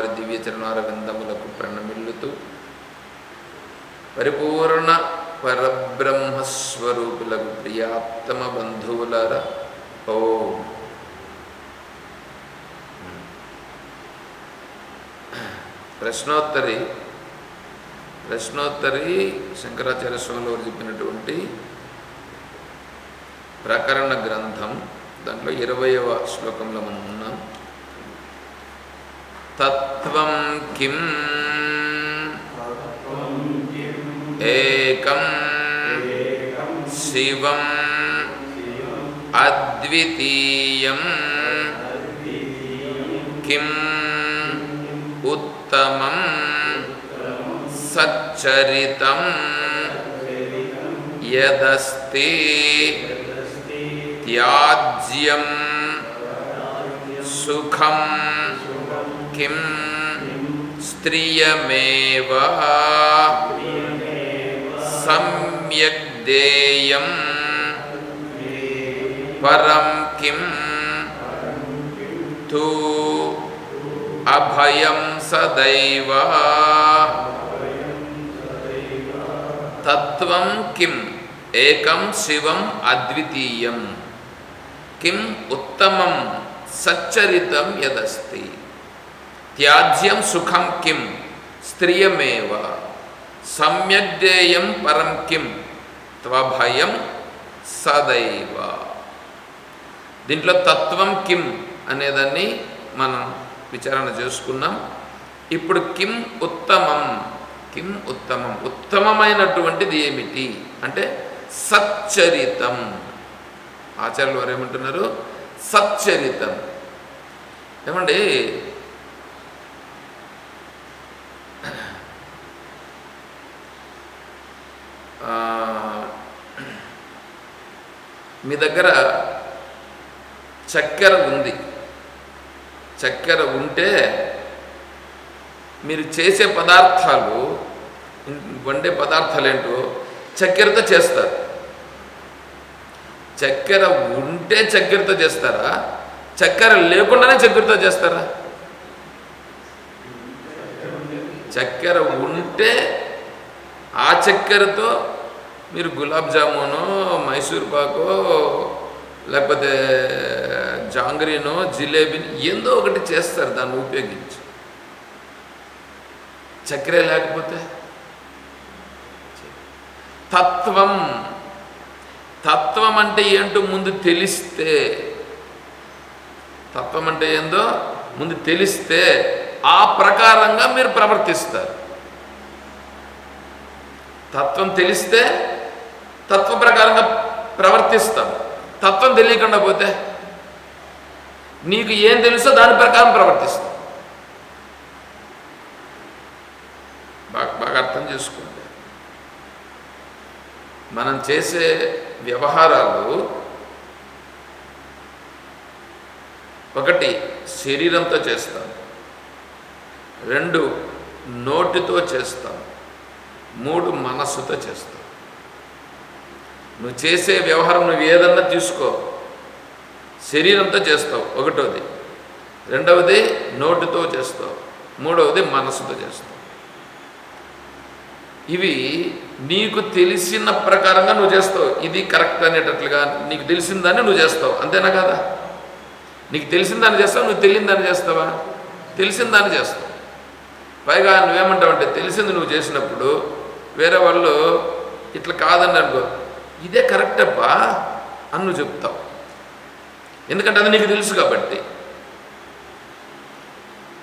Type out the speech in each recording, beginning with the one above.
వారి దివ్య చరణారవిందములకు ప్రణమిల్లుతూ పరిపూర్ణ పరబ్రహ్మస్వరూపులకు ప్రియాత్తమ బంధువులార. ఓ. ప్రశ్నోత్తరి ప్రశ్నోత్తరి శంకరాచార్య స్వామి వారు చెప్పినటువంటి ప్రకరణ గ్రంథం దాంట్లో ఇరవయవ శ్లోకంలో మనం ఉన్నాం. तत्त्वं किम्? एकं शिवम् अद्वितीयं किम्? उत्तमं सच्चरितं यदस्ति त्याज्यं सुखम् किं स्त्रियमेव सम्यक् देयं परं किं तु अभयं सदैव। तत्त्वं किम्? एकं शिवम् अद्वितीयं। किम् उत्तमं? सच्चरितं यदस्ति। త్యాజ్యం సుఖం కిం స్త్రియమేవ సమ్యగ్దేయం పరం కిం త్వభయం సదైవ దీంట్లో తత్వం కిం అనేదాన్ని మనం విచారణ చేసుకున్నాం. ఇప్పుడు కిం ఉత్తమం. కిం ఉత్తమం. ఉత్తమమైనటువంటిది ఏమిటి? అంటే సచ్చరితం. ఆచార్యులు వారు ఏమంటున్నారు? సచ్చరితం. ఏమండి మీ దగ్గర చక్కెర ఉంది. చక్కెర ఉంటే మీరు చేసే పదార్థాలు వండే పదార్థాలు ఏంటో చక్కెరతో చేస్తారు. చక్కెర ఉంటే చక్కెరతో చేస్తారా? చక్కెర లేకుండానే చక్కెరతో చేస్తారా? చక్కెర ఉంటే ఆ చక్కెరతో మీరు గులాబ్ జామును మైసూర్ పాకో లేకపోతే జాంగ్రీనో జిలేబీని ఏందో ఒకటి చేస్తారు దాన్ని ఉపయోగించి. చక్కెర లేకపోతే? తత్వం. తత్వం అంటే ఏంటో ముందు తెలిస్తే తత్వం అంటే ఏందో ముందు తెలిస్తే ఆ ప్రకారంగా మీరు ప్రవర్తిస్తారు. తత్వం తెలిస్తే తత్వ ప్రకారంగా ప్రవర్తిస్తాం. తత్వం తెలియకుండా పోతే నీకు ఏం తెలుసో దాని ప్రకారం ప్రవర్తిస్తాం. బాగా బాగా అర్థం చేసుకోండి. మనం చేసే వ్యవహారాలు ఒకటి శరీరంతో చేస్తాం. రెండు నోటితో చేస్తాం. మూడు మనస్సుతో చేస్తాం. నువ్వు చేసే వ్యవహారం నువ్వు ఏదన్నా తీసుకో. శరీరంతో చేస్తావు ఒకటోది. రెండవది నోటితో చేస్తావు మూడవది మనసుతో చేస్తావు. ఇవి నీకు తెలిసిన ప్రకారంగా నువ్వు చేస్తావు. ఇది కరెక్ట్ అనేటట్లుగా నీకు తెలిసిన దాన్ని నువ్వు చేస్తావు. అంతేనా కదా? నీకు తెలిసిన దాన్ని చేస్తావు నువ్వు తెలియని దాన్ని చేస్తావా? తెలిసిన దాన్ని చేస్తావు. పైగా నువ్వేమంటావు అంటే తెలిసింది నువ్వు చేసినప్పుడు వేరే వాళ్ళు ఇట్లా కాదని అనుకో ఇదే కరెక్ట్ అబ్బా అని నువ్వు చెప్తావు. ఎందుకంటే అది నీకు తెలుసు కాబట్టి.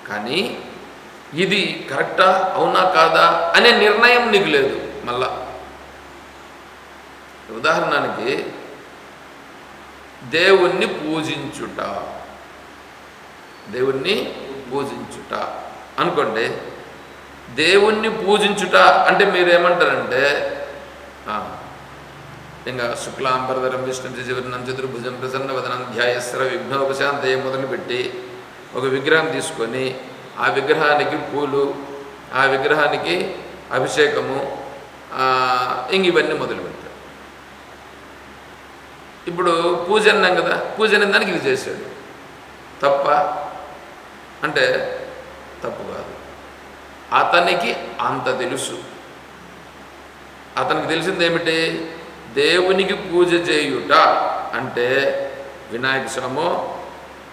కానీ ఇది కరెక్టా? అవునా కాదా? అనే నిర్ణయం నీకు లేదు మళ్ళా. ఉదాహరణకి దేవుణ్ణి పూజించుట. దేవుణ్ణి పూజించుట. అనుకోండి దేవుణ్ణి పూజించుట అంటే మీరేమంటారంటే ఇంకా శుక్లాంబరధరం విష్ణు త్రిజవర్ణం చతుర్భుజం ప్రసన్న వదనం ధ్యాయస్ర విఘ్నోపశాంతయ మొదలుపెట్టి ఒక విగ్రహం తీసుకొని ఆ విగ్రహానికి పూలు ఆ విగ్రహానికి అభిషేకము ఇంక ఇవన్నీ మొదలుపెట్టాడు ఇప్పుడు పూజ అన్నాం కదా పూజ అనే దానికి ఇది చేశాడు తప్ప అంటే తప్పు కాదు అతనికి అంత తెలుసు అతనికి తెలిసింది ఏమిటి దేవునికి పూజ చేయుట. అంటే వినాయక స్వామో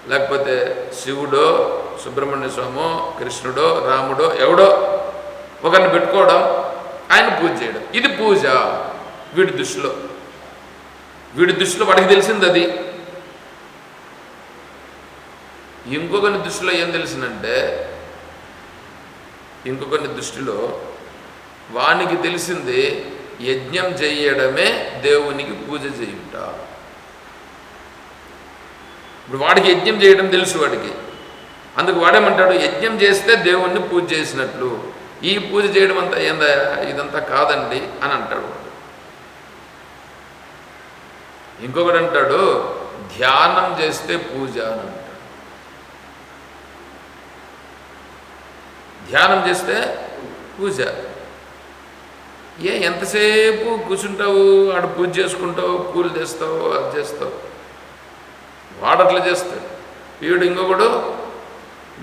లేకపోతే శివుడో సుబ్రహ్మణ్య స్వామో కృష్ణుడో రాముడో ఎవడో ఒకరిని పెట్టుకోవడం ఆయన పూజ చేయడం. ఇది పూజ వీడి దృష్టిలో. వీడి దృష్టిలో వాడికి తెలిసింది అది. ఇంకొకరి దృష్టిలో ఏం తెలిసిందంటే ఇంకొకరి దృష్టిలో వానికి తెలిసింది యజ్ఞం చేయడమే దేవునికి పూజ చేయుట. ఇప్పుడు వాడికి యజ్ఞం చేయడం తెలుసు వాడికి. అందుకు వాడేమంటాడు? యజ్ఞం చేస్తే దేవుణ్ణి పూజ చేసినట్లు. ఈ పూజ చేయడం అంతా ఏందా ఇదంతా కాదండి అని అంటాడు వాడు. ఇంకొకడు అంటాడు ధ్యానం చేస్తే పూజ అని అంటాడు. ధ్యానం చేస్తే పూజ. ఏ ఎంతసేపు కూర్చుంటావు? ఆడ పూజ చేసుకుంటావు పూలు తెస్తావు అది చేస్తావు. వాడట్లా చేస్తాడు. వీడు ఇంకొకడు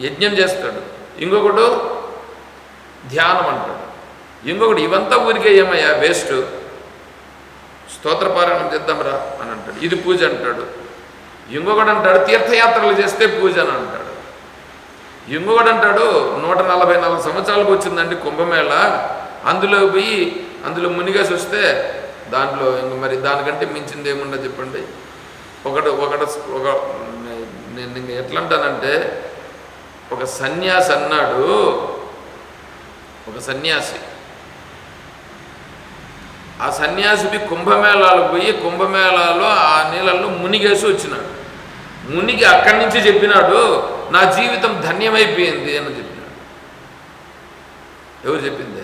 యజ్ఞం చేస్తాడు. ఇంకొకడు ధ్యానం అంటాడు. ఇంకొకడు ఇవంతా ఊరికే ఏమయ్యా? వేస్ట్. స్తోత్రపారాయణం చేద్దాంరా అని అంటాడు. ఇది పూజ అంటాడు. ఇంకొకడు అంటాడు తీర్థయాత్రలు చేస్తే పూజ అని అంటాడు. ఇంకొకడు అంటాడు నూట నలభై నాలుగు సంవత్సరాలకు వచ్చిందండి కుంభమేళ. అందులో పోయి అందులో మునిగేసి వస్తే దాంట్లో ఇంక మరి దానికంటే మించింది ఏముండదు చెప్పండి. ఒకటి ఒకటి ఒక నేను ఇంక ఎట్లా అంటానంటే ఒక సన్యాసి అన్నాడు ఒక సన్యాసి. ఆ సన్యాసికి కుంభమేళాలు పోయి కుంభమేళాలో ఆ నీళ్ళల్లో మునిగేసి వచ్చినాడు. మునిగి అక్కడి నుంచి చెప్పినాడు నా జీవితం ధన్యమైపోయింది అని చెప్పినాడు. ఎవరు చెప్పింది?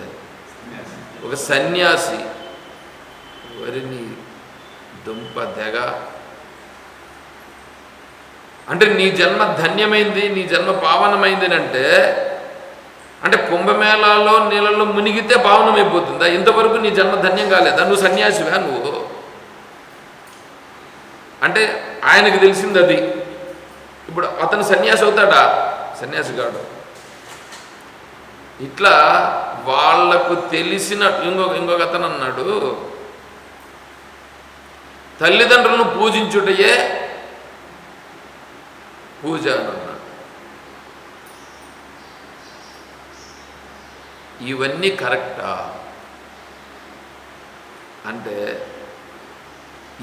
ఒక సన్యాసి వరిని దుంప దెగ అంటే నీ జన్మ ధన్యమైంది నీ జన్మ పావనమైంది అని అంటే అంటే కుంభమేళాలో నీళ్ళలో మునిగితే పావనమైపోతుందా? ఇంతవరకు నీ జన్మ ధన్యం కాలేదా? నువ్వు సన్యాసివా నువ్వు? అంటే ఆయనకు తెలిసింది అది ఇప్పుడు అతను సన్యాసి అవుతాడా? సన్యాసి కాడు. ఇట్లా వాళ్ళకు తెలిసిన ఇంకొక ఇంకొక అతను అన్నాడు తల్లిదండ్రులను పూజించుటయే పూజ అని అన్నాడు. ఇవన్నీ కరెక్టా? అంటే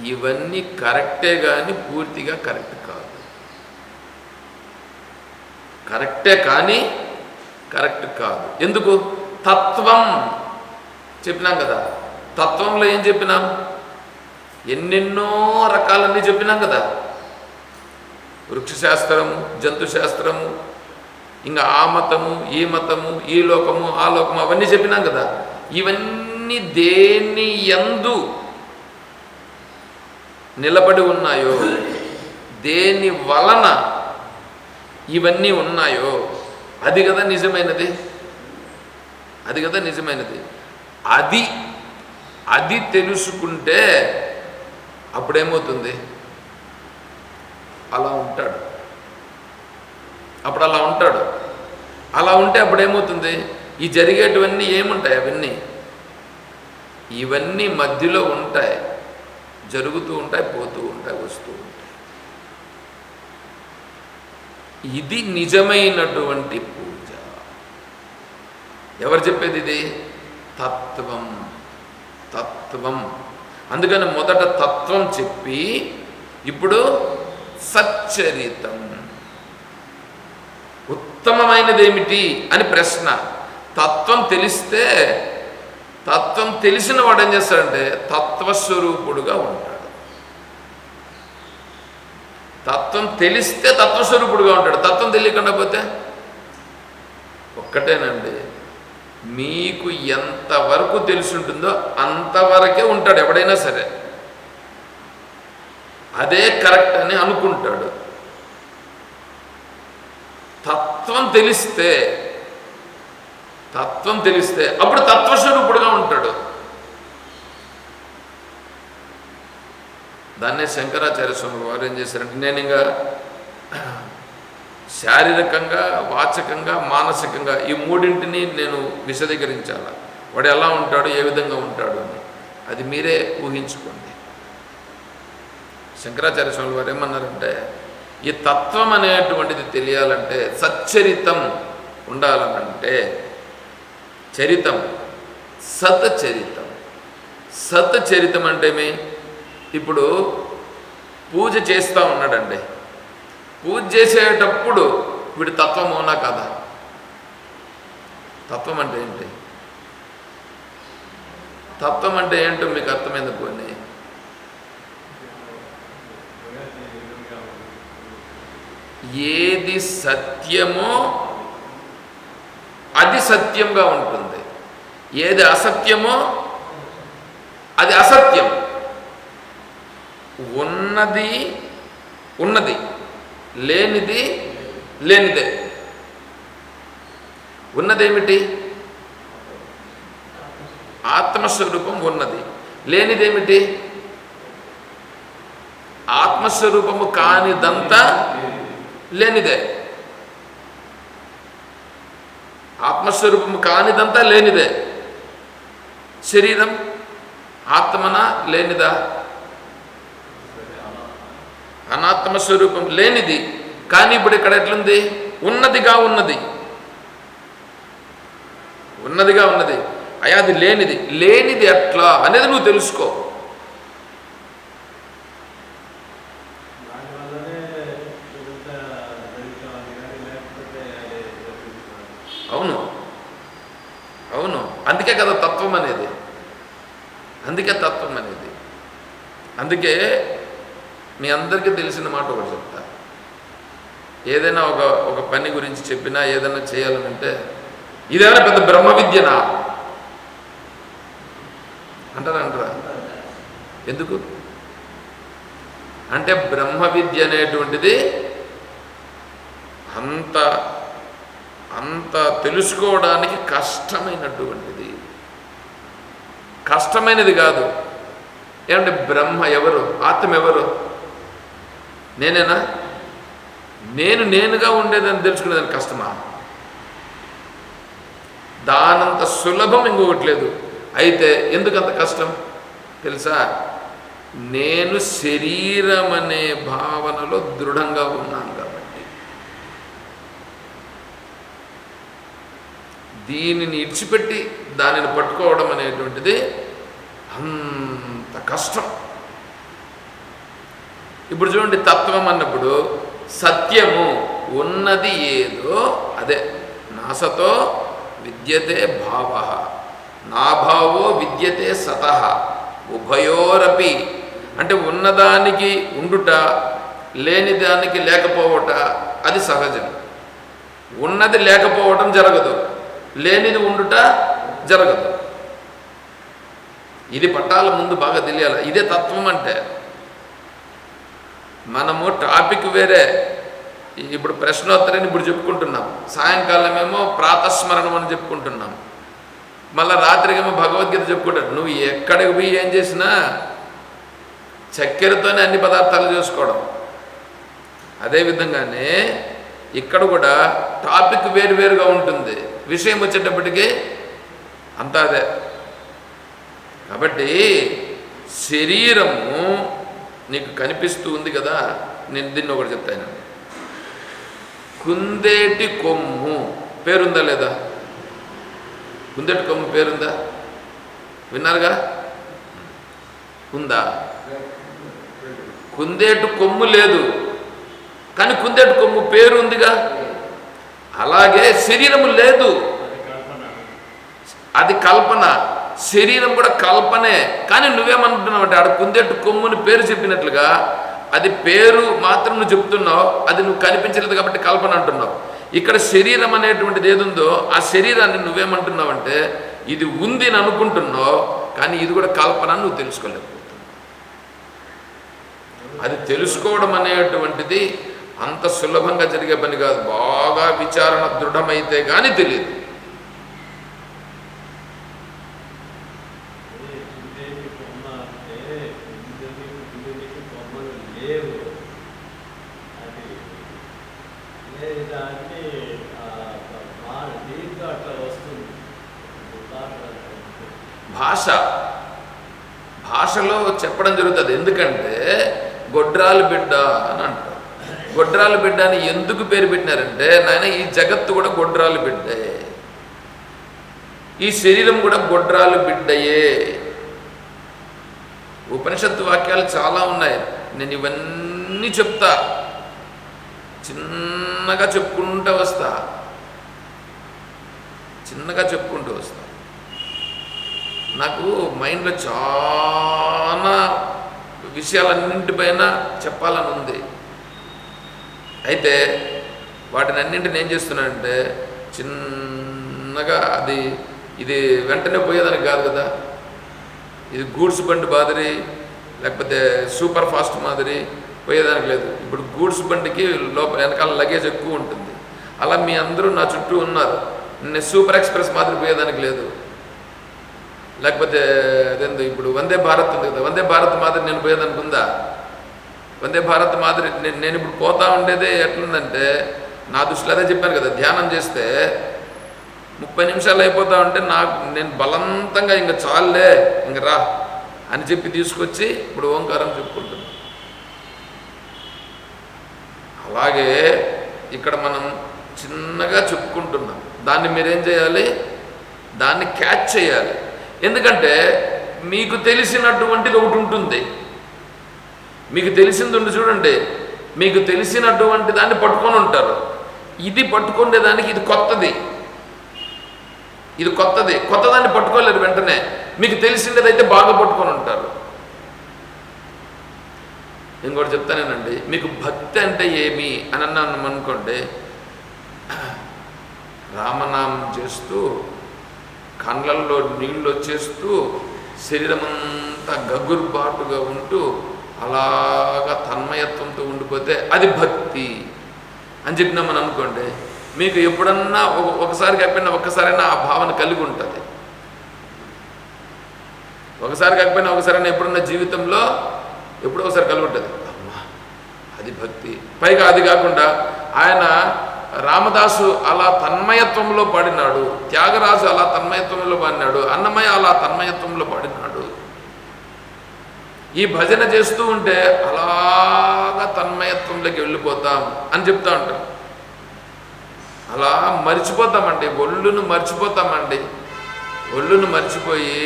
ఇవన్నీ కరెక్టే కానీ పూర్తిగా కరెక్ట్ కాదు. కరెక్టే కానీ కరెక్ట్ కాదు. ఎందుకు? తత్వం. చెప్పినాం కదా. తత్వంలో ఏం చెప్పినాం? ఎన్నెన్నో రకాలన్నీ చెప్పినాం కదా. వృక్షశాస్త్రము జంతుశాస్త్రము ఇంకా ఆ మతము ఈ మతము ఈ లోకము ఆ లోకము అవన్నీ చెప్పినాం కదా. ఇవన్నీ దేని ఎందు నిలబడి ఉన్నాయో దేని వలన ఇవన్నీ ఉన్నాయో అది కదా నిజమైనది. అది కదా నిజమైనది. అది అది తెలుసుకుంటే అప్పుడేమవుతుంది? అలా ఉంటాడు. అప్పుడు అలా ఉంటాడు. అలా ఉంటే అప్పుడు ఏమవుతుంది ఈ జరిగేటివన్నీ ఏముంటాయి అవన్నీ? ఇవన్నీ మధ్యలో ఉంటాయి. జరుగుతూ ఉంటాయి పోతూ ఉంటాయి వస్తూ ఉంటాయి ఇది నిజమైనటువంటి పూజ. ఎవరు చెప్పేది ఇది? తత్వం. తత్వం. అందుకని మొదట తత్వం చెప్పి ఇప్పుడు సచ్చరితం. ఉత్తమమైనది ఏమిటి అని ప్రశ్న. తత్వం తెలిస్తే తత్వం తెలిసిన వాడు ఏం చేస్తాడంటే తత్వస్వరూపుడుగా ఉంటాడు. తత్వం తెలిస్తే తత్వస్వరూపుడుగా ఉంటాడు. తత్వం తెలియకుండా పోతే? ఒక్కటేనండి. మీకు ఎంతవరకు తెలిసి ఉంటుందో అంతవరకే ఉంటాడు ఎవడైనా సరే. అదే కరెక్ట్ అని అనుకుంటాడు. తత్వం తెలిస్తే తత్వం తెలిస్తే అప్పుడు తత్వస్వరూపుడుగా ఉంటాడు. దాన్నే శంకరాచార్య స్వామి వారు ఏం చేశారంటే నేను ఇంకా శారీరకంగా వాచకంగా మానసికంగా ఈ మూడింటిని నేను విశదీకరించాల? వాడు ఎలా ఉంటాడు ఏ విధంగా ఉంటాడు అని. అది మీరే ఊహించుకోండి. శంకరాచార్య స్వామి వారు ఏమన్నారంటే ఈ తత్వం అనేటువంటిది తెలియాలంటే సచ్చరితం ఉండాలనంటే చరితం సత్ చరితం సత్ చరితం అంటే మీ ఇప్పుడు పూజ చేస్తూ ఉన్నాడండి. పూజ చేసేటప్పుడు వీడు తత్వం అవునా కదా? తత్వం అంటే ఏంటి? తత్వం అంటే ఏంటో మీకు అర్థమైంది పోనీ. ఏది సత్యమో అది సత్యంగా ఉంటుంది. ఏది అసత్యమో అది అసత్యం. ఉన్నది ఉన్నది లేనిది లేనిదే. ఉన్నదేమిటి? ఆత్మస్వరూపం ఉన్నది. లేనిదేమిటి? ఆత్మస్వరూపము కానిదంతా లేనిదే. ఆత్మస్వరూపము కానిదంతా లేనిదే. శరీరం ఆత్మన లేనిదా? అనాత్మ స్వరూపం లేనిది. కానీ ఇప్పుడు ఇక్కడ ఎట్లుంది? ఉన్నదిగా ఉన్నది. ఉన్నదిగా ఉన్నది. అయ్యా అది లేనిది. లేనిది ఎట్లా అనేది నువ్వు తెలుసుకో. అవును. అవును. అందుకే కదా తత్వం అనేది. అందుకే తత్వం అనేది. అందుకే మీ అందరికీ తెలిసిన మాట ఒకటి చెప్తా. ఏదైనా ఒక ఒక పని గురించి చెప్పినా ఏదైనా చేయాలనంటే ఇదేమైనా పెద్ద బ్రహ్మ విద్యనా? అంటారా అంటారా? ఎందుకు? అంటే బ్రహ్మ విద్య అనేటువంటిది అంత అంత తెలుసుకోవడానికి కష్టమైనటువంటిది. కష్టమైనది కాదు. ఏమంటే బ్రహ్మ ఎవరు? ఆత్మ ఎవరు? నేనేనా? నేను నేనుగా ఉండేదని తెలుసుకునేదాన్ని కష్టమా? దానంత సులభం ఇంకొకటి లేదు. అయితే ఎందుకంత కష్టం? తెలుసా? నేను శరీరం అనే భావనలో దృఢంగా ఉన్నాను కాబట్టి. దీనిని ఇడిచిపెట్టి దానిని పట్టుకోవడం అనేటువంటిది అంత కష్టం. ఇప్పుడు చూడండి తత్వం అన్నప్పుడు సత్యము ఉన్నది ఏదో అదే. నాసతో విద్యతే భావ. నా భావో విద్యతే సతః. ఉభయోరపి. అంటే ఉన్నదానికి ఉండుట లేని దానికి లేకపోవట అది సహజం. ఉన్నది లేకపోవటం జరగదు. లేనిది ఉండుట జరగదు. ఇది పట్టాల ముందు బాగా తెలియాలి. ఇదే తత్వం అంటే. మనము టాపిక్ వేరే. ఇప్పుడు ప్రశ్నోత్తరని ఇప్పుడు చెప్పుకుంటున్నాం. సాయంకాలం ఏమో ప్రాతస్మరణం అని చెప్పుకుంటున్నాం. మళ్ళీ రాత్రికేమో భగవద్గీత చెప్పుకుంటారు. నువ్వు ఎక్కడికి పోయి ఏం చేసినా చక్కెరతోనే అన్ని పదార్థాలు చేసుకోవడం. అదేవిధంగానే ఇక్కడ కూడా టాపిక్ వేరువేరుగా ఉంటుంది. విషయం వచ్చేటప్పటికీ అంతా అదే. కాబట్టి శరీరము నీకు కనిపిస్తూ ఉంది కదా నేను దీన్ని ఒకటి చెప్తాను. కుందేటి కొమ్ము పేరుందా లేదా? కుందేటి కొమ్ము పేరుందా? విన్నారుగా? ఉందా? కుందేటి కొమ్ము లేదు. కానీ కుందేటి కొమ్ము పేరు ఉందిగా అలాగే శరీరము లేదు. అది కల్పన. శరీరం కూడా కల్పనే. కానీ నువ్వేమంటున్నావు అంటే ఆడ కుందేట్టు కొమ్ముని పేరు చెప్పినట్లుగా అది పేరు మాత్రం నువ్వు చెప్తున్నావు అది నువ్వు కనిపించలేదు కాబట్టి కల్పన అంటున్నావు. ఇక్కడ శరీరం అనేటువంటిది ఏదుందో ఆ శరీరాన్ని నువ్వేమంటున్నావు అంటే ఇది ఉంది అని అనుకుంటున్నావు కానీ ఇది కూడా కల్పన అని నువ్వు తెలుసుకోలేకపోతున్నావు అది తెలుసుకోవడం అనేటువంటిది అంత సులభంగా జరిగే పని కాదు. బాగా విచారణ దృఢమైతే కానీ తెలియదు అదే కుందేటి కొమ్మ అంటే కుందేటి కుందేటికి కొమ్మలు లేవు అది లేదా అంటే ఆ, మా దీంతో అట్లా వస్తుంది ఉదాహరణ భాష. భాషలో చెప్పడం జరుగుతుంది. ఎందుకంటే గొడ్రాలు బిడ్డ అని అంటారు. గొడ్రాలు బిడ్డ అని ఎందుకు పేరు పెట్టినారంటే నాయన ఈ జగత్తు కూడా గొడ్రాలు బిడ్డే. ఈ శరీరం కూడా గొడ్రాలు బిడ్డయే. ఉపనిషత్తు వాక్యాలు చాలా ఉన్నాయి. నేను ఇవన్నీ చెప్తా. చిన్నగా చెప్పుకుంటూ వస్తా. చిన్నగా చెప్పుకుంటూ వస్తా. నాకు మైండ్లో చాలా విషయాలన్నింటిపైన చెప్పాలని ఉంది అయితే వాటిని అన్నింటిని ఏం చేస్తున్నానంటే చిన్నగా అది ఇది వెంటనే పోయేదానికి కాదు కదా. ఇది గూడ్స్ బండి మాదిరి లేకపోతే సూపర్ ఫాస్ట్ మాదిరి పోయేదానికి లేదు. ఇప్పుడు గూడ్స్ బండికి లోపల వెనకాల లగేజ్ ఎక్కువ ఉంటుంది. అలా మీ అందరూ నా చుట్టూ ఉన్నారు. నేను సూపర్ ఎక్స్ప్రెస్ మాదిరి పోయేదానికి లేదు. లేకపోతే అదేందో ఇప్పుడు వందే భారత్ ఉంది కదా వందే భారత్ మాదిరి నేను పోయేదానికి ఉందా? వందే భారత్ మాదిరి నేను నేను ఇప్పుడు పోతా ఉండేదే ఎట్లుందంటే నా దృష్టిలో అదే చెప్పాను కదా ధ్యానం చేస్తే ముప్పై నిమిషాలు అయిపోతా ఉంటే నాకు నేను బలవంతంగా ఇంక చాలులే ఇంక రా అని చెప్పి తీసుకొచ్చి ఇప్పుడు ఓంకారం చెప్పుకుంటున్నాను అలాగే ఇక్కడ మనం చిన్నగా చెప్పుకుంటున్నాం. దాన్ని మీరేం చేయాలి? దాన్ని క్యాచ్ చేయాలి. ఎందుకంటే మీకు తెలిసినటువంటిది ఒకటి ఉంటుంది. మీకు తెలిసింది ఉండి చూడండి మీకు తెలిసినటువంటి దాన్ని పట్టుకొని ఉంటారు. ఇది పట్టుకునే దానికి ఇది కొత్తది. ఇది కొత్తది. కొత్తదాన్ని పట్టుకోలేరు వెంటనే. మీకు తెలిసిందేదైతే బాగా పట్టుకొని ఉంటారు. ఇంకోటి చెప్తానేనండి మీకు భక్తి అంటే ఏమి అని అన్నాను అనుకోండి రామనామం చేస్తూ కళ్ళల్లో నీళ్ళు వచ్చేస్తూ శరీరం అంతా గగురుబాటుగా ఉంటూ అలాగా తన్మయత్వంతో ఉండిపోతే అది భక్తి అని చెప్పినామని అనుకోండి. మీకు ఎప్పుడన్నా ఒకసారి కాకపోయినా ఒక్కసారైనా ఆ భావన కలిగి ఉంటుంది. ఒకసారి కాకపోయినా ఒకసారైనా ఎప్పుడన్నా జీవితంలో ఎప్పుడో ఒకసారి కలిగి ఉంటుంది అమ్మా అది భక్తి. పైగా అది కాకుండా ఆయన రామదాసు అలా తన్మయత్వంలో పాడినాడు త్యాగరాజు అలా తన్మయత్వంలో పాడినాడు అన్నమయ్య అలా తన్మయత్వంలో పాడినాడు. ఈ భజన చేస్తూ ఉంటే అలాగా తన్మయత్వంలోకి వెళ్ళిపోతాం అని చెప్తా ఉంటాం అలా మర్చిపోతామండి ఒళ్ళును మర్చిపోతామండి. ఒళ్ళును మర్చిపోయి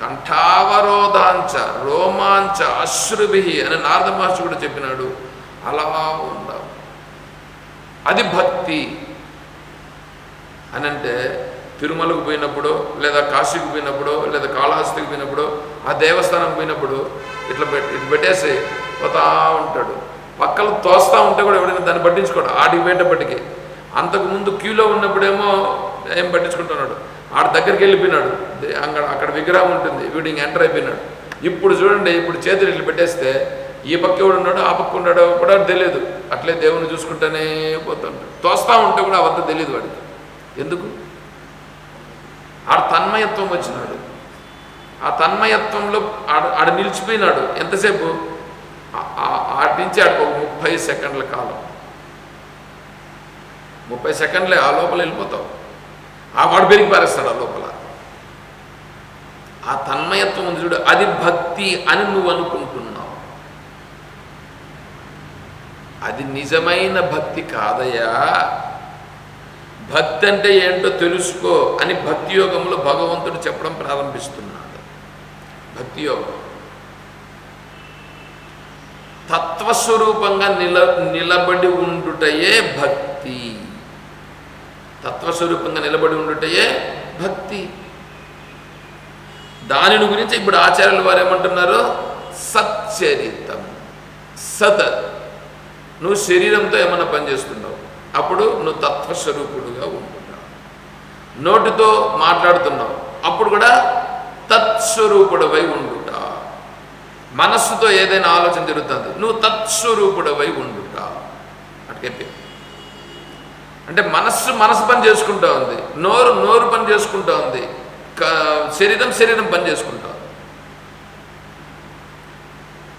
కంఠావరోధాంచ రోమాంచ అశ్రుభి అని నారద మహర్షి కూడా చెప్పినాడు. అలా అది భక్తి. అని అంటే తిరుమలకు పోయినప్పుడు లేదా కాశీకి పోయినప్పుడు లేదా కాళహస్తికి పోయినప్పుడు ఆ దేవస్థానం పోయినప్పుడు ఇట్లా పెట్టి పెట్టేసి పోతా ఉంటాడు. పక్కలు తోస్తా ఉంటే కూడా ఎవడైనా దాన్ని పట్టించుకోడు. ఆడికి పోయేటప్పటికి. అంతకుముందు క్యూలో ఉన్నప్పుడేమో ఏం పట్టించుకుంటున్నాడు? ఆడ దగ్గరికి వెళ్ళిపోయినాడు. అక్కడ అక్కడ విగ్రహం ఉంటుంది. వీడు ఇంక ఎంటర్ అయిపోయినాడు. ఇప్పుడు చూడండి ఇప్పుడు చేతులు ఇట్లా పెట్టేస్తే ఈ పక్క ఎవడు ఉన్నాడో ఆ పక్క ఉన్నాడో కూడా తెలియదు. అట్లే దేవుని చూసుకుంటూనే పోతుంటాడు తోస్తా ఉంటే కూడా అవంతా తెలియదు వాడికి. ఎందుకు? ఆడ తన్మయత్వం వచ్చినాడు. ఆ తన్మయత్వంలో ఆడ ఆడ నిలిచిపోయినాడు. ఎంతసేపు? ఆడి ఆటి నుంచి ఆడికి ఒక ముప్పై సెకండ్ల కాలం. ముప్పై సెకండ్లే ఆ లోపల వెళ్ళిపోతావు. ఆ వాడు పెరిగి పారేస్తాడు ఆ లోపల. ఆ తన్మయత్వం ఉంది చూడు అది భక్తి అని నువ్వు అనుకుంటున్నావు. అది నిజమైన భక్తి కాదయా భక్తి అంటే ఏంటో తెలుసుకో అని భక్తి యోగంలో భగవంతుడు చెప్పడం ప్రారంభిస్తున్నాడు. భక్తి యోగం. తత్వస్వరూపంగా నిల నిలబడి ఉండుటయే భక్తి. తత్వస్వరూపంగా నిలబడి ఉండుటయే భక్తి. దానిని గురించి ఇప్పుడు ఆచార్యులు వారు ఏమంటున్నారు? సచ్చరితం. సత్ నువ్వు శరీరంతో ఏమైనా పనిచేస్తున్నావు అప్పుడు నువ్వు తత్వస్వరూపుడుగా ఉంటున్నావు. నోటితో మాట్లాడుతున్నావు. అప్పుడు కూడా తత్స్వరూపుడవై ఉండుట. మనస్సుతో ఏదైనా ఆలోచన జరుగుతుంది. నువ్వు తత్స్వరూపుడవై ఉండుట. అటుకెప్పి అంటే మనస్సు మనసు పని చేసుకుంటా ఉంది. నోరు నోరు పని చేసుకుంటా ఉంది. శరీరం శరీరం పని చేసుకుంటా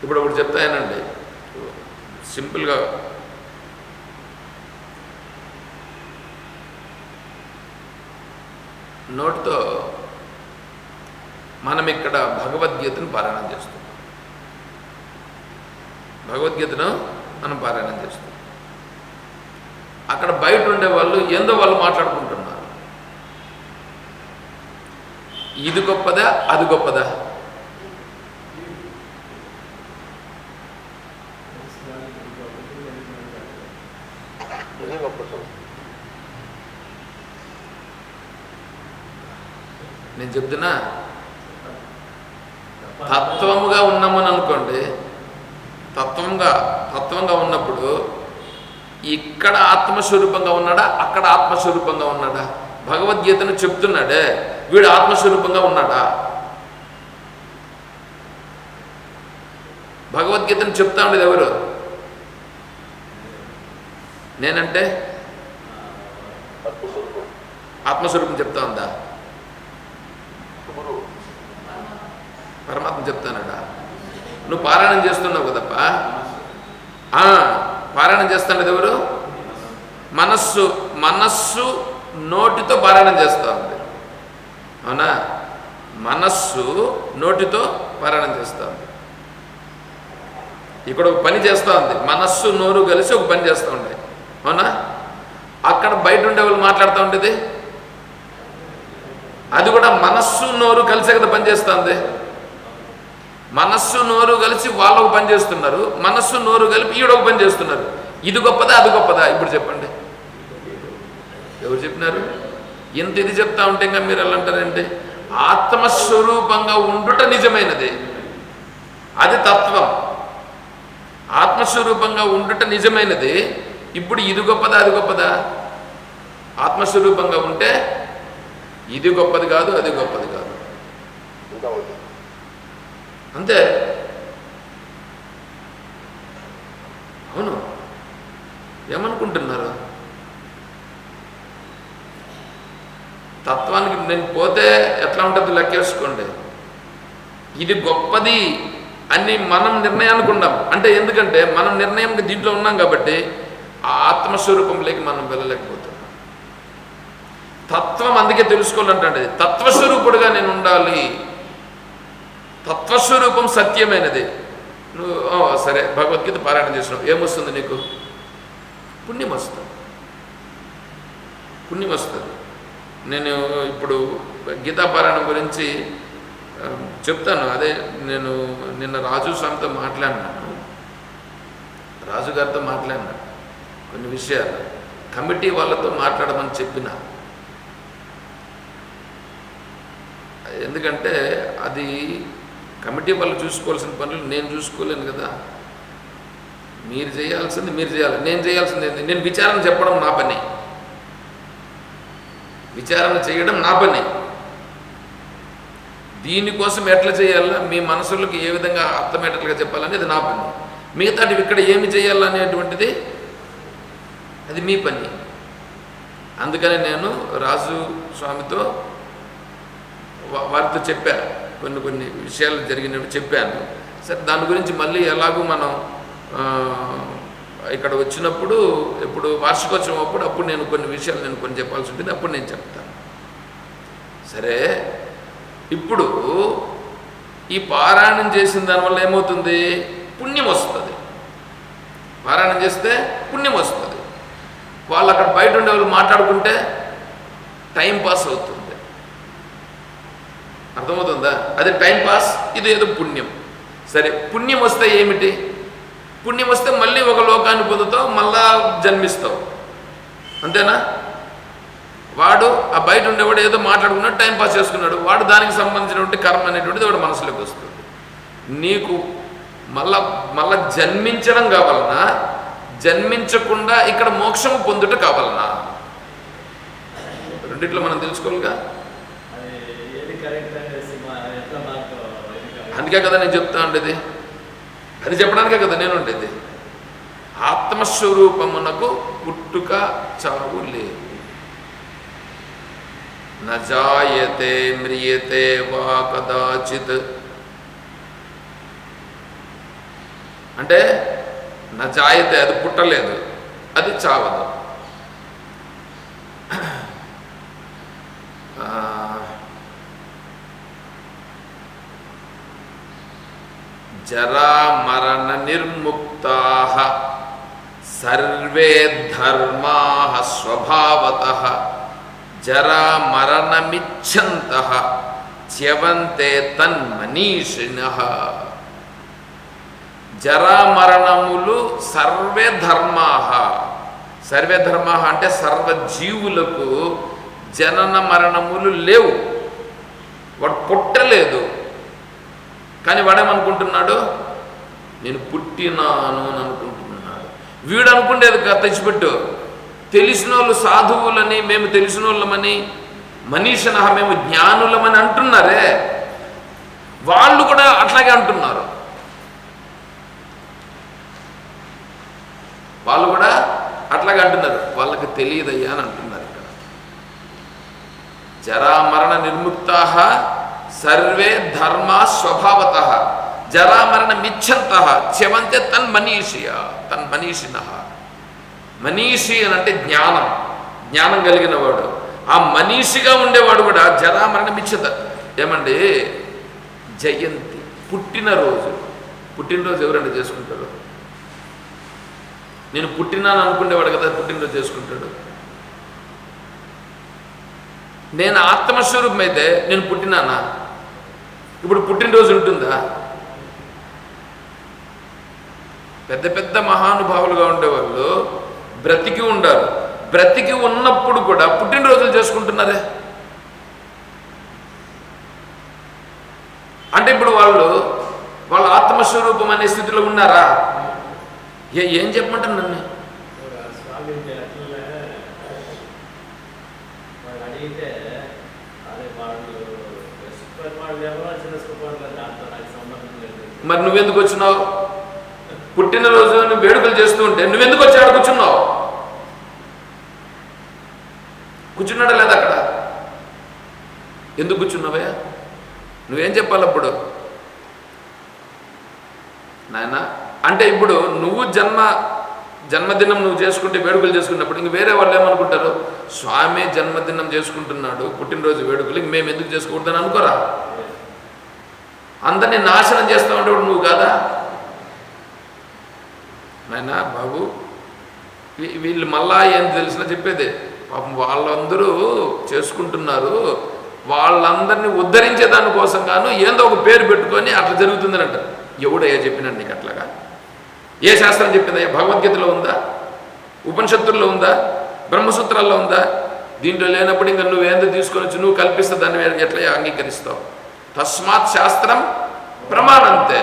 ఇప్పుడు ఒకటి చెప్తాయనండి. సింపుల్గా నోటితో మనం ఇక్కడ భగవద్గీతను పారాయణం చేస్తున్నాం భగవద్గీతను మనం పారాయణం చేస్తున్నాం అక్కడ బయట ఉండే వాళ్ళు ఏందో వాళ్ళు మాట్లాడుకుంటున్నారు. ఇది గొప్పదా అది గొప్పదా? నేను చెప్తున్నా తత్వముగా ఉన్నామని అనుకోండి తత్వంగా తత్వంగా ఉన్నప్పుడు ఇక్కడ ఆత్మస్వరూపంగా ఉన్నాడా అక్కడ ఆత్మస్వరూపంగా ఉన్నాడా? భగవద్గీతను చెప్తున్నాడే వీడు ఆత్మస్వరూపంగా ఉన్నాడా? భగవద్గీతను చెప్తా ఉండేది ఎవరు? నేనంటే? ఆత్మస్వరూపం. చెప్తా ఉందా? పరమాత్మ చెప్తానట. నువ్వు పారాయణం చేస్తున్నావు కదప్పా? ఆ, పారాయణం చేస్తాడు ఎవరు? మనస్సు మనస్సు నోటితో పారాయణం చేస్తూ ఉంది అవునా? మనస్సు నోటితో పారాయణం చేస్తూ ఉంది ఇక్కడ ఒక పని చేస్తూ ఉంది మనస్సు నోరు కలిసి ఒక పని చేస్తూ ఉండే అవునా? అక్కడ బయట ఉండే వాళ్ళు మాట్లాడుతూ ఉండేది? అది కూడా మనస్సు నోరు కలిసే కదా పనిచేస్తుంది మనస్సు నోరు కలిసి వాళ్ళు ఒక పని చేస్తున్నారు. మనస్సు నోరు కలిపి ఈడ ఒక పని చేస్తున్నారు. ఇది గొప్పదా? అది గొప్పదా? ఇప్పుడు చెప్పండి. ఎవరు చెప్పినారు? ఎంత ఇది చెప్తా ఉంటే ఇంకా మీరు ఎలా అంటారంటే ఆత్మస్వరూపంగా ఉండుట నిజమైనది. అది తత్వం. ఆత్మస్వరూపంగా ఉండుట నిజమైనది. ఇప్పుడు ఇది గొప్పదా? అది గొప్పదా? ఆత్మస్వరూపంగా ఉంటే ఇది గొప్పది కాదు అది గొప్పది కాదు. ఇంకా అంతే అవును. ఏమనుకుంటున్నారు? తత్వానికి నేను పోతే ఎట్లా ఉంటుంది లెక్కేసుకోండి. ఇది గొప్పది అని మనం నిర్ణయానికి ఉండం అంటే ఎందుకంటే మనం నిర్ణయం దీంట్లో ఉన్నాం కాబట్టి ఆ ఆత్మస్వరూపంలోకి మనం వెళ్ళలేకపోతున్నాం తత్వం అందుకే తెలుసుకోవాలంటే తత్వస్వరూపుడుగా నేను ఉండాలి. తత్వస్వరూపం సత్యమైనది. నువ్వు సరే భగవద్గీత పారాయణ చేసినావు ఏమొస్తుంది నీకు? పుణ్యం వస్తుంది పుణ్యం వస్తుంది నేను ఇప్పుడు గీతాపారాయణం గురించి చెప్తాను. అదే నేను నిన్న రాజు స్వామితో మాట్లాడినాను. రాజు గారితో మాట్లాడినాను కొన్ని విషయాలు. కమిటీ వాళ్ళతో మాట్లాడమని చెప్పిన. ఎందుకంటే అది కమిటీ వాళ్ళు చూసుకోవాల్సిన పనులు నేను చూసుకోలేను కదా. మీరు చేయాల్సింది మీరు చేయాలి. నేను చేయాల్సింది ఏంది? నేను విచారణ చెప్పడం నా పని. విచారణ చేయడం నా పని. దీనికోసం ఎట్లా చేయాలా? మీ మనసులకు ఏ విధంగా అర్థమయ్యేటట్లుగా చెప్పాలనేది నా పని. మిగతాటివి ఇక్కడ ఏమి చేయాలనేటువంటిది అది మీ పని. అందుకని నేను రాజు స్వామితో వారితో చెప్పాను కొన్ని కొన్ని విషయాలు జరిగినవి చెప్పాను. సరే దాని గురించి మళ్ళీ ఎలాగూ మనం ఇక్కడ వచ్చినప్పుడు ఇప్పుడు వార్షికోత్సవం అప్పుడు అప్పుడు నేను కొన్ని విషయాలు నేను కొన్ని చెప్పాల్సి ఉంటుంది అప్పుడు నేను చెప్తాను. సరే ఇప్పుడు ఈ పారాయణం చేసిన దానివల్ల ఏమవుతుంది? పుణ్యం వస్తుంది. పారాయణం చేస్తే పుణ్యం వస్తుంది. వాళ్ళు అక్కడ బయట ఉండే వాళ్ళు మాట్లాడుకుంటే టైం పాస్ అవుతుంది. అర్థమవుతుందా? అది టైం పాస్ ఇది ఏదో పుణ్యం. సరే పుణ్యం వస్తే ఏమిటి? పుణ్యం వస్తే మళ్ళీ ఒక లోకాన్ని పొందుతావు మళ్ళా జన్మిస్తావు. అంతేనా? వాడు ఆ బయట ఉండేవాడు ఏదో మాట్లాడుకున్నాడు టైం పాస్ చేసుకున్నాడు. వాడు దానికి సంబంధించినటువంటి కర్మ అనేటువంటిది వాడు మనసులోకి వస్తుంది. నీకు మళ్ళా మళ్ళా జన్మించడం కావాలనా? జన్మించకుండా ఇక్కడ మోక్షము పొందుట కావాలనా? రెండిట్లో మనం తెలుసుకోవాలిగా అది ఏది కరెక్ట్ అనేసి మా ఎట్లా మాకు ఇది correct? అందుకే కదా నేను చెప్తా ఉండేది. అది చెప్పడానికే కదా నేను ఉండేది. ఆత్మస్వరూపమునకు పుట్టుక చావు లేదు. నజాయతే మ్రియతే వా కదాచిత్. అంటే నజాయతే అది పుట్టలేదు. అది చావదు. జరామరణ మరణ నిర్ముక్తా సర్వే ధర్మా స్వభావత జరామరణమిచ్చంత చ్యవంతే తన్మనీషిణ జరామరణములు సర్వే ధర్మా సర్వే ధర్మ అంటే సర్వజీవులకు జనన మరణములు లేవు. వాడు పుట్టలేదు. కానీ వాడేమనుకుంటున్నాడు? నేను పుట్టినాను అని అనుకుంటున్నాడు. వీడు అనుకుండేది తెచ్చిపెట్టు. తెలిసిన వాళ్ళు సాధువులని మేము తెలిసిన వాళ్ళమని మనీషన మేము జ్ఞానులమని అంటున్నారే. వాళ్ళు కూడా అట్లాగే అంటున్నారు. వాళ్ళు కూడా అట్లాగే అంటున్నారు. వాళ్ళకి తెలియదయ్యా అని అంటున్నారు ఇక్కడ. జరామరణ నిర్ముక్తా సర్వే ధర్మ స్వభావత జరామరణ మిచ్చంత మనీషియా తన్ మనీషిన. మనీషి అని అంటే జ్ఞానం జ్ఞానం కలిగిన వాడు. ఆ మనీషిగా ఉండేవాడు కూడా జరామరణ మిచ్చత ఏమండి జయంతి పుట్టినరోజు. పుట్టినరోజు ఎవరైనా చేసుకుంటారు? నేను పుట్టినాను అనుకునేవాడు కదా పుట్టినరోజు చేసుకుంటాడు. నేను ఆత్మస్వరూపం అయితే నేను పుట్టినానా? ఇప్పుడు పుట్టినరోజు ఉంటుందా? పెద్ద పెద్ద మహానుభావులుగా ఉండేవాళ్ళు బ్రతికి ఉండారు. బ్రతికి ఉన్నప్పుడు కూడా పుట్టినరోజులు చేసుకుంటున్నారే? అంటే ఇప్పుడు వాళ్ళు వాళ్ళ ఆత్మస్వరూపం అనే స్థితిలో ఉన్నారా? ఏ ఏం చెప్పమంటారు నన్ను? అడిగితే అదే వాళ్ళు సూపర్ వాళ్ళు ఎవరో చేసుకోవాలి దాంతో నాకు సంబంధం లేదు మరి నువ్వెందుకు వచ్చినావు? పుట్టినరోజు వేడుకలు చేస్తూ ఉంటే నువ్వెందుకు వచ్చి ఆడ కూర్చున్నావు? కూర్చున్నాడా లేదా అక్కడ? ఎందుకు కూర్చున్నావయ్యా? నువ్వేం చెప్పాలి అప్పుడు? నాయన అంటే ఇప్పుడు నువ్వు జన్మ జన్మదినం నువ్వు చేసుకుంటే వేడుకలు చేసుకున్నప్పుడు ఇంక వేరే వాళ్ళు ఏమనుకుంటారు? స్వామి జన్మదినం చేసుకుంటున్నాడు పుట్టినరోజు వేడుకలు ఇంక మేము ఎందుకు చేసుకుంటాను అనుకోరా? అందరినీ నాశనం చేస్తా ఉండేవాడు నువ్వు కాదా? నాయనా బాబు వీళ్ళు మళ్ళా ఏం తెలిసినా చెప్పేదే. పాపం వాళ్ళందరూ చేసుకుంటున్నారు. వాళ్ళందరినీ ఉద్ధరించే దానికోసం గాను ఏందో ఒక పేరు పెట్టుకొని అట్లా జరుగుతుందని అంటారు. ఎవడయ్యా చెప్పినాడు నీకు అట్లాగా? ఏ శాస్త్రం చెప్పిందయ్యా? భగవద్గీతలో ఉందా? ఉపనిషత్తుల్లో ఉందా? బ్రహ్మసూత్రాల్లో ఉందా? దీంట్లో లేనప్పుడు ఇంకా నువ్వేందో తీసుకొని వచ్చి నువ్వు కల్పిస్తే దాన్ని ఎట్లా అంగీకరిస్తావు తస్మాత్ శాస్త్రం ప్రమాణంతే.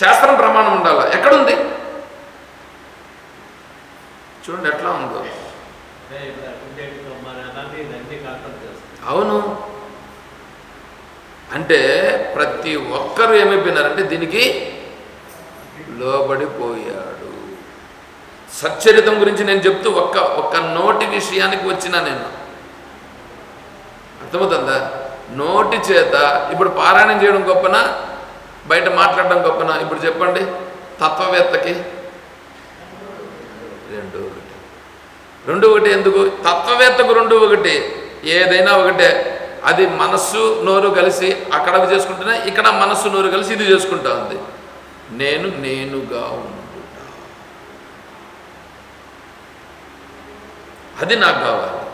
శాస్త్రం ప్రమాణం ఉండాలా. ఎక్కడుంది? చూడండి ఎట్లా ఉందో. అవును. అంటే ప్రతి ఒక్కరు ఏమైపోయినారంటే దీనికి లోబడిపోయాడు. సచ్చరితం గురించి నేను చెప్తూ ఒక్క ఒక్క నోటి విషయానికి వచ్చినా నేను. అర్థమవుతుందా? నోటి చేత ఇప్పుడు పారాయణం చేయడం గొప్పనా? బయట మాట్లాడడం గొప్పనా? ఇప్పుడు చెప్పండి. తత్వవేత్తకి? రెండు ఒకటి. రెండు ఒకటి ఎందుకు? తత్వవేత్తకు రెండు ఒకటి. ఏదైనా ఒకటే. అది మనస్సు నోరు కలిసి అక్కడ చేసుకుంటున్నా ఇక్కడ మనస్సు నోరు కలిసి ఇది చేసుకుంటా ఉంది. నేను నేనుగా ఉండుట. అది నాకు కావాలి.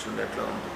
చూడండి ఎట్లా ఉంది.